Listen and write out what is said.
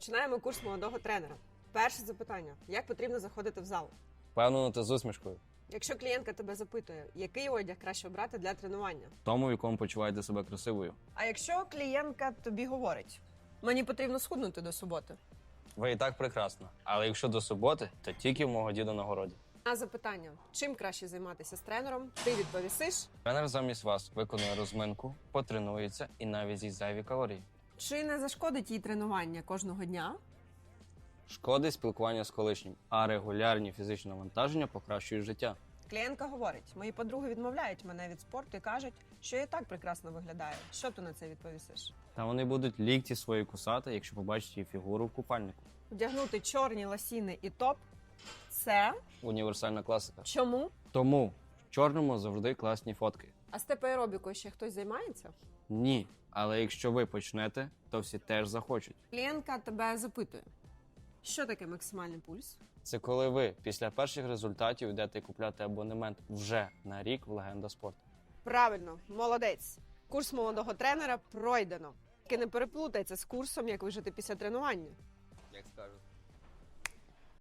Починаємо курс молодого тренера. Перше запитання: як потрібно заходити в зал? Впевнено та з усмішкою. Якщо клієнтка тебе запитує, який одяг краще обрати для тренування? Тому, в якому почуваєте себе красивою. А якщо клієнтка тобі говорить, мені потрібно схуднути до суботи. Ви і так прекрасно. Але якщо до суботи, то тільки в мого діда на городі. На запитання, чим краще займатися з тренером, ти відповісиш, Тренер замість вас виконує розминку, потренується і навіть з'їсть зайві калорії. Чи не зашкодить їй тренування кожного дня? Шкодить спілкування з колишнім, а регулярні фізичні навантаження покращують життя. Клієнтка говорить: мої подруги відмовляють мене від спорту і кажуть, що я так прекрасно виглядаю. Що ти на це відповісиш? Та вони будуть лікті свої кусати, якщо побачать її фігуру в купальнику. Вдягнути чорні ласіни і топ це Універсальна класика. чому? Тому в чорному завжди класні фотки. А степаеробікою ще хтось займається? Ні. Але якщо ви почнете, то всі теж захочуть. Клієнтка тебе запитує, що таке максимальний пульс? Це коли ви після перших результатів йдете купляти абонемент вже на рік в легенда спорту. Правильно, молодець. Курс молодого тренера пройдено. Тільки не переплутається з курсом, як вижити після тренування. Як скажуть.